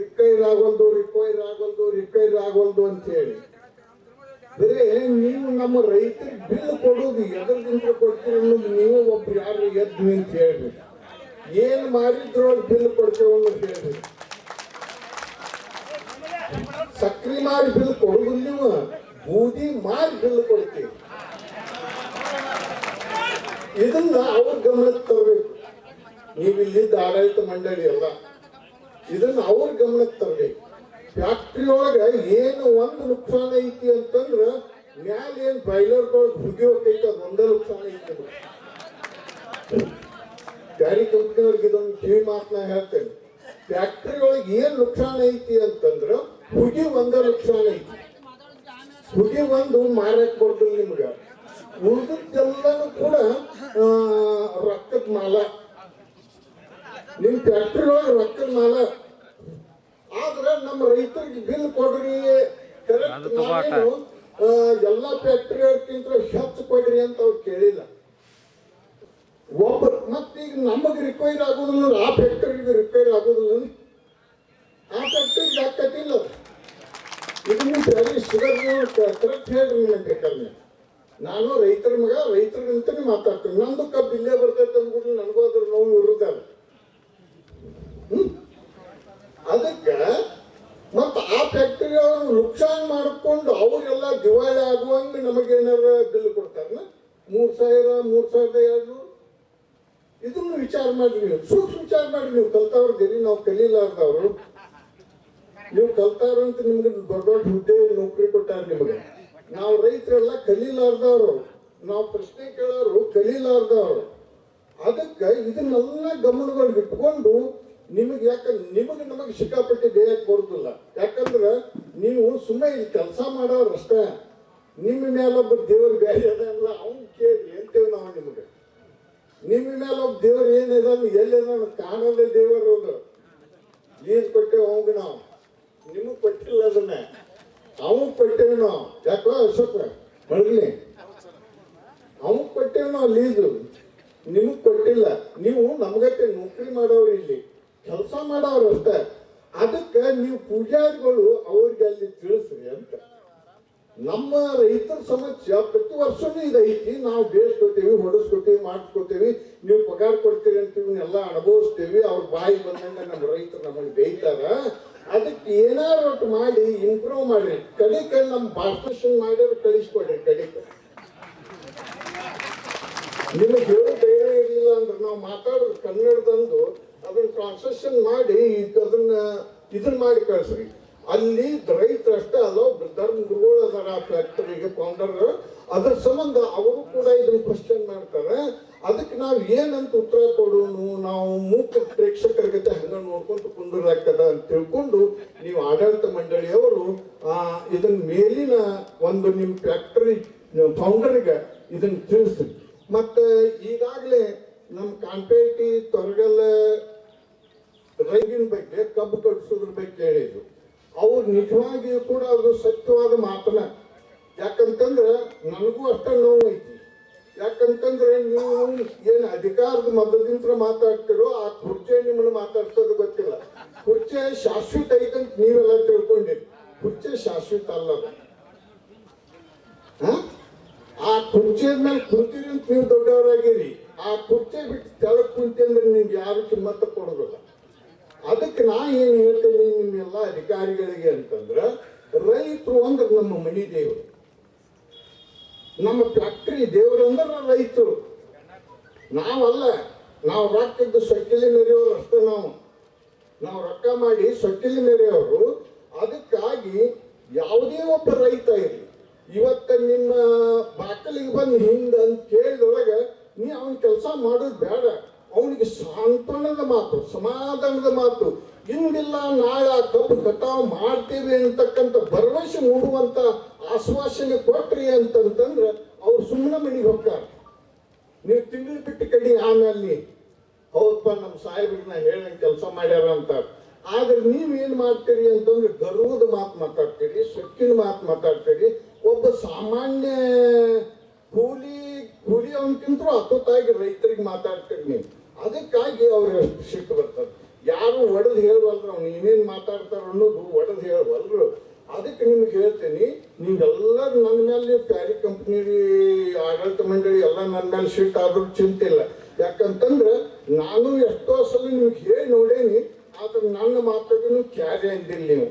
ರಿಕೈರ್ ಆಗೋಲ್ದು ರಿಕೈರ್ ಆಗೋಲ್ದು ರಿಕೈರ್ ಆಗೋಲ್ದು ಅಂತ ಹೇಳಿ. ಬರೇ ನೀವು ನಮ್ಮ ರೈತರಿಗೆ ಬಿಲ್ ಕೊಡೋದು ಎದರಿಂದ ಕೊಡ್ತೀರಿ ಅನ್ನೋದು ನೀವು ಒಬ್ರು ಯಾರು ಎದ್ದು ಅಂತ ಹೇಳ್ರಿ. ಏನ್ ಮಾಡಿದ್ರೊಳಗೆ ಬಿಲ್ ಕೊಡ್ತೇವೆ ಅನ್ನೋದು ಹೇಳ್ಬೇಕು ಸಕ್ರಿ ಬಿಲ್ ಕೊಡುದು ನೀವು, ಬೂದಿ ಮಾರಿ ಬಿಲ್ ಕೊಡ್ತೀವಿ ಇದನ್ನ ಅವ್ರ ಗಮನಕ್ಕೆ ತರಬೇಕು. ನೀವು ಇಲ್ಲಿದ್ದ ಆಡಳಿತ ಮಂಡಳಿ ಅಲ್ಲ. ಇದನ್ನ ಅವ್ರ ಗಮನಕ್ಕೆ ತರಬೇಕು. ಫ್ಯಾಕ್ಟ್ರಿ ಒಳಗ ಏನು ಒಂದು ನುಕ್ಸಾನ ಐತಿ ಅಂತಂದ್ರ ಮ್ಯಾಲ ಏನ್ ಬಾಯ್ಲರ್ದೊಳಗೆ ಹುಗಿಯೋಕೈತಿ ಅದು ಒಂದೇ ನುಕ್ಸಾನ ಐತಿ. ಬ್ಯಾರಿ ಕಂಪ್ನಿಯವ್ರಿಗೆ ಇದೊಂದು ಕಿವಿ ಮಾತನ್ನ ಹೇಳ್ತೇನೆ. ಫ್ಯಾಕ್ಟ್ರಿ ಒಳಗೆ ಏನ್ ನುಕ್ಸಾನ ಐತಿ ಅಂತಂದ್ರ ಹುಗಿ ಒಂದೇ ನುಕ್ಸಾನ ಐತಿ. ಹುಗಿ ಒಂದು ಮಾರಕ್ ಬರ್ತದೆ ನಿಮ್ಗ. ಉಳಿದದ್ದೆಲ್ಲನೂ ಕೂಡ ರಕ್ತದ ಮಾಲ. ನಿಮ್ ಫ್ಯಾಕ್ಟ್ರಿ ಒಳಗೆ ರೊಕ್ಕದ ಮಾಲ ಆದ್ರೆ ನಮ್ಮ ರೈತರಿಗೆ ಬಿಲ್ ಕೊಡ್ರಿ ಎಲ್ಲಾ ಫ್ಯಾಕ್ಟ್ರಿ ಅವ್ರಕ್ಕಿಂತ ಹೆಚ್ಚು ಕೊಡ್ರಿ ಅಂತ ಅವ್ರು ಕೇಳಿಲ್ಲ. ಒಬ್ಬರು ಮತ್ತೀಗ ನಮಗೆ ರಿಕ್ವೈರ್ ಆಗೋದಿಲ್ಲ ಆ ಫ್ಯಾಕ್ಟರಿಗೆ ರಿಕ್ವೈರ್ ಆಗೋದಿಲ್ಲ. ಆ ಫ್ಯಾಕ್ಟರಿಗೆ ಆಗ್ತೈತಿಲ್ಲ ಇದನ್ನು ಸರಿ ಶುಗರ್ ಕರೆಕ್ಟ್ ಹೇಳ್ರಿ ನನಗೆ ಬೇಕಾದ್ರೆ ನಾನು. ರೈತರ ಮಗ ರೈತರಿಗಿಂತ ಮಾತಾಡ್ತೀನಿ. ನಂದು ಕಬ್ಬು ಇಲ್ಲೇ ಬರ್ತೈತೆ ಅಂದ್ಬಿಟ್ಟು ನನಗೂ ಅದ್ರ ನೋವು ಇರುದಲ್ಲ ಹ್ಮ್ ಅದಕ್ಕೆ ಮತ್ತ ಆ ಫ್ಯಾಕ್ಟರಿ ಅವರು ನುಕ್ಸಾನ್ ಮಾಡಿಕೊಂಡು ಅವರೆಲ್ಲ ದಿವಾಳಿ ಆಗುವಂಗೆ ನಮಗೇನಾರ ಬಿಲ್ ಕೊಡ್ತಾರನ? ಮೂರು ಸಾವಿರ, ಮೂರು ಸಾವಿರದ ಎರಡು. ಇದನ್ನು ವಿಚಾರ ಮಾಡ್ರಿ ನೀವು. ಸೂಕ್ಷ್ಮ ವಿಚಾರ ಮಾಡ್ರಿ. ನೀವು ಕಲ್ತವ್ರದಿರಿ ನಾವು ಕಲೀಲಾರ್ದವ್ರು. ನೀವು ಕಲ್ತಾರಂತ ನಿಮ್ಗೆ ದೊಡ್ಡ ದೊಡ್ಡ ಹುದ್ದೆ ನೌಕರಿ ಕೊಟ್ಟಾರ ನಿಮಗೆ. ನಾವು ರೈತರೆಲ್ಲ ಕಲೀಲಾರ್ದವ್ರು. ನಾವು ಪ್ರಶ್ನೆ ಕೇಳೋರು ಕಲೀಲಾರ್ದವ್ರು. ಅದಕ್ಕೆ ಇದನ್ನೆಲ್ಲ ಗಮನದಲ್ಲಿ ಇಟ್ಕೊಂಡು ನಿಮಗೆ ಯಾಕಂದ್ರೆ ನಿಮಗೆ ನಮಗೆ ಸಿಕ್ಕಾಪಟ್ಟೆ ದೇಹಕ್ಕೆ ಬರುದಿಲ್ಲ ಯಾಕಂದ್ರೆ ನೀವು ಸುಮ್ಮನೆ ಇಲ್ಲಿ ಕೆಲಸ ಮಾಡೋರಷ್ಟೇ ನಿಮ್ಮ ನಿಮ್ಮ ಒಬ್ಬ ದೇವರು ಬೇರೆ ಅದ ಅವ್ನು ಕೇಳಿ ಅಂತೇವೆ ನಾವು ನಿಮಗೆ. ನಿಮ್ಮ ಮೇಲೊಬ್ಬ ದೇವರು ಏನಿದೆ ಎಲ್ಲಿ ಕಾಣಲ್ಲ ದೇವರು ಅದು ಲೀಸ್ ಕೊಟ್ಟೇವೆ ಅವಂಗೆ ನಾವು. ನಿಮಗೆ ಕೊಟ್ಟಿಲ್ಲ ಅದನ್ನ ಅವನ್ ಕೊಟ್ಟೇವೆ ನಾವು. ಯಾಕೋ ಅಶೋಕ ಮಳಗ್ಲಿ ಅವನ್ ಕೊಟ್ಟೇವೆ ನಾವು ಲೀಸು. ನಿಮಗೆ ಕೊಟ್ಟಿಲ್ಲ. ನೀವು ನಮಗತ್ತೆ ನೌಕರಿ ಮಾಡೋರು ಇಲ್ಲಿ. ಕೆಲಸ ಮಾಡೋರು ಅಷ್ಟೇ ಅದಕ್ಕೆ ನೀವು ಪೂಜಾರಿಗಳು ಅವ್ರಿಗೆ ಅಲ್ಲಿ ತಿಳಿಸ್ರಿ ಅಂತ. ನಮ್ಮ ರೈತರ ಸಮಸ್ಯೆ ಪ್ರತಿ ವರ್ಷನೂ ಇದೈತಿ ನಾವು ಬೇಯಿಸ್ಕೊತೀವಿ, ಹೊಡಿಸ್ಕೊತೀವಿ, ಮಾಡಿಸ್ಕೊತೀವಿ, ನೀವು ಪಗಾರ ಕೊಡ್ತೀರಿ ಅಂತ ಇವನ್ನೆಲ್ಲ ಅನುಭವಿಸ್ತೀವಿ, ಅವ್ರ ಬಾಯಿ ಬಂದಂಗ ನಮ್ಮ ರೈತರು ನಮಗೆ ಬೇಯ್ತಾರ. ಅದಕ್ಕೆ ಏನಾರು ಒಟ್ಟು ಮಾಡಿ ಇಂಪ್ರೂವ್ ಮಾಡ್ರಿ. ಕಡಿಕೆ ನಮ್ಮ ಭಾಷಣ ಮಾಡಿದ್ರೆ ಕಳಿಸ್ಕೊಡ್ರಿ ಕಡಿಕೆ ನಿಮಗೆ ಹೇಳೋ ಧೈರ್ಯ ಇರಲಿಲ್ಲ ಅಂದ್ರೆ ನಾವು ಮಾತಾಡೋದು ಕನ್ನಡದಂದು. ಅದನ್ನ ಟ್ರಾನ್ಸ್ಲೇಷನ್ ಮಾಡಿ ಅದನ್ನ ಇದನ್ನ ಮಾಡಿ ಕಳಿಸ್ರಿ. ಅಲ್ಲಿ ರೈತರು ಅಷ್ಟೇ ಅಲ್ಲ ಧರ್ಮ ಗುರುಗಳು ಅದಾರ ಆ ಫ್ಯಾಕ್ಟರಿಗೆ ಫೌಂಡರ್ ಅದ್ರ ಸಂಬಂಧ ಅವರು ಕೂಡ ಇದನ್ನ ಕ್ವಶನ್ ಮಾಡ್ತಾರೆ. ಅದಕ್ಕೆ ನಾವು ಏನಂತ ಉತ್ತರ ಕೊಡೋನು ನಾವು ಮೂಕ ಪ್ರೇಕ್ಷಕರ ಜೊತೆ ಹಂಗ ನೋಡ್ಕೊಂತ ಕುಂದಿರಾಗ್ತದ ಅಂತ ತಿಳ್ಕೊಂಡು ನೀವು ಆಡಳಿತ ಮಂಡಳಿಯವರು, ಆ ಇದನ್ನ ಮೇಲಿನ ಒಂದು ನಿಮ್ಮ ಫ್ಯಾಕ್ಟರಿ ಫೌಂಡರ್ಗೆ ಇದನ್ನ ತಿಳಿಸ್ರಿ. ಮತ್ತೆ ಈಗಾಗಲೇ ನಮ್ಮ ಕಾಂಪೇಟಿ ತೊರಗಲ್ ರೈಗಿನ ಬಗ್ಗೆ, ಕಬ್ಬು ಕಟ್ಟಿಸೋದ್ರ ಬಗ್ಗೆ ಹೇಳಿದ್ರು. ಅವ್ರು ನಿಜವಾಗಿಯೂ ಕೂಡ ಅದು ಸತ್ಯವಾದ ಮಾತನ ಯಾಕಂತಂದ್ರೆ ನನಗೂ ಅಷ್ಟ ನೋವು ಐತಿ ಯಾಕಂತಂದ್ರೆ ನೀವು ಏನು ಅಧಿಕಾರದ ಮತದಿಂದ ಮಾತಾಡ್ತಿರೋ ಆ ಕುರ್ಚೆ ನಿಮ್ಮನ್ನು ಮಾತಾಡ್ಸೋದು ಗೊತ್ತಿಲ್ಲ. ಕುರ್ಚಿ ಶಾಶ್ವತ ಐತಂತ ನೀವೆಲ್ಲ ತಿಳ್ಕೊಂಡಿರಿ. ಕುರ್ಚಿ ಶಾಶ್ವತ ಅಲ್ಲ. ಆ ಕುರ್ಚೆ ಮೇಲೆ ಕುಂತೀರಿ ಅಂತ ನೀವು ದೊಡ್ಡವರಾಗಿರಿ. ಆ ಕುರ್ಚೆ ಬಿಟ್ಟು ಕೆಳಗೆ ಕುಂತಿ ಅಂದ್ರೆ ನಿಮ್ಗೆ ಯಾರು ಕಿಮ್ಮತ್ತ ಕೊಡೋದಿಲ್ಲ. ಅದಕ್ಕೆ ನಾ ಏನು ಹೇಳ್ತೇನೆ ನಿಮ್ಮೆಲ್ಲ ಅಧಿಕಾರಿಗಳಿಗೆ ಅಂತಂದ್ರ, ರೈತರು ಅಂದ್ರೆ ನಮ್ಮ ಮನಿ ದೇವರು. ನಮ್ಮ ಫ್ಯಾಕ್ಟ್ರಿ ದೇವರು ಅಂದ್ರೆ ರೈತರು. ನಾವಲ್ಲ, ನಾವು ರೊಕ್ಕದ್ದು ಸೊಕ್ಕಿಲಿ ಮೆರೆಯೋರು ಅಷ್ಟೇ ನಾವು. ನಾವು ರೊಕ್ಕ ಮಾಡಿ ಸೊಕ್ಕಿಲಿ ಮೆರೆಯೋರು ಅದಕ್ಕಾಗಿ ಯಾವುದೇ ಒಬ್ಬ ರೈತ ಇರಲಿ. ಇವತ್ತ ನಿಮ್ಮ ಬಾಕಲಿಗೆ ಬಂದು ಹಿಂದೆ ಅಂತ ಕೇಳಿದೊಳಗೆ ನೀ ಅವನ ಕೆಲಸ ಮಾಡೋದು ಬೇಡ. ಅವನಿಗೆ ಸಾಂತ್ವನದ ಮಾತು, ಸಮಾಧಾನದ ಮಾತು, ಇಂದಿಲ್ಲ, ನಾಳೆ ಕಬ್ಬು ಕಟಾವು ಮಾಡ್ತೀವಿ ಅಂತಕ್ಕಂಥ ಭರವಸೆ ಮೂಡುವಂತ ಆಶ್ವಾಸನೆ ಕೊಟ್ರಿ ಅಂತಂತಂದ್ರೆ ಅವ್ರು ಸುಮ್ಮನೆ ಮನೆಗೆ ಹೋಗ್ತಾರೆ. ನೀವು ತಿಂಗಳು ಬಿಟ್ಟು ಕಡಿ ಆಮೇಲೆ ಹೌದಪ್ಪ, ನಮ್ಮ ಸಾಹೇಬ್ರನ್ನ ಹೇಳಂಗೆ ಕೆಲಸ ಮಾಡ್ಯಾರ ಅಂತ ಆದ್ರೆ ನೀವ್ ಏನ್ ಮಾಡ್ತೀರಿ ಅಂತಂದ್ರೆ ಗರ್ವದ ಮಾತು ಮಾತಾಡ್ತೀರಿ, ಸೊಕ್ಕಿನ ಮಾತು ಮಾತಾಡ್ತೀರಿ. ಒಬ್ಬ ಸಾಮಾನ್ಯ ಕೂಲಿ ಕೂಲಿ ಅವನಕ್ಕಿಂತ ಹತ್ತೊತ್ತಾಗಿ ರೈತರಿಗೆ ಮಾತಾಡ್ತೀರಿ ನೀವು. ಅದಕ್ಕಾಗಿ ಅವ್ರಿಗೆ ಅಷ್ಟು ಸಿಟ್ಟು ಬರ್ತದೆ ಯಾರು ಒಡೆದು ಹೇಳುವಲ್ರು, ಅವ್ನು ಏನೇನ್ ಮಾತಾಡ್ತಾರ ಅನ್ನೋದು ಒಡೆದು ಹೇಳುವಲ್ರು, ಅದಕ್ಕೆ ನಿಮ್ಗೆ ಹೇಳ್ತೀನಿ, ನೀವೆಲ್ಲರೂ ನನ್ನ ಮೇಲೆ, ಪ್ಯಾರಿ ಕಂಪ್ನಿ ಆಡಳಿತ ಮಂಡಳಿ ಎಲ್ಲ ನನ್ನ ಮೇಲೆ ಸಿಟ್ಟು ಆದ್ರೂ ಇಲ್ಲ. ಯಾಕಂತಂದ್ರೆ ನಾನು ಎಷ್ಟೋ ಸಲ ನಿಮ್ಗೆ ಹೇಳಿ ನೋಡೇನಿ, ಆದ್ರೆ ನನ್ನ ಮಾತಾಡಿನೂ ಕ್ಯಾರಿ ಅಂದಿಲ್ಲ ನೀವು.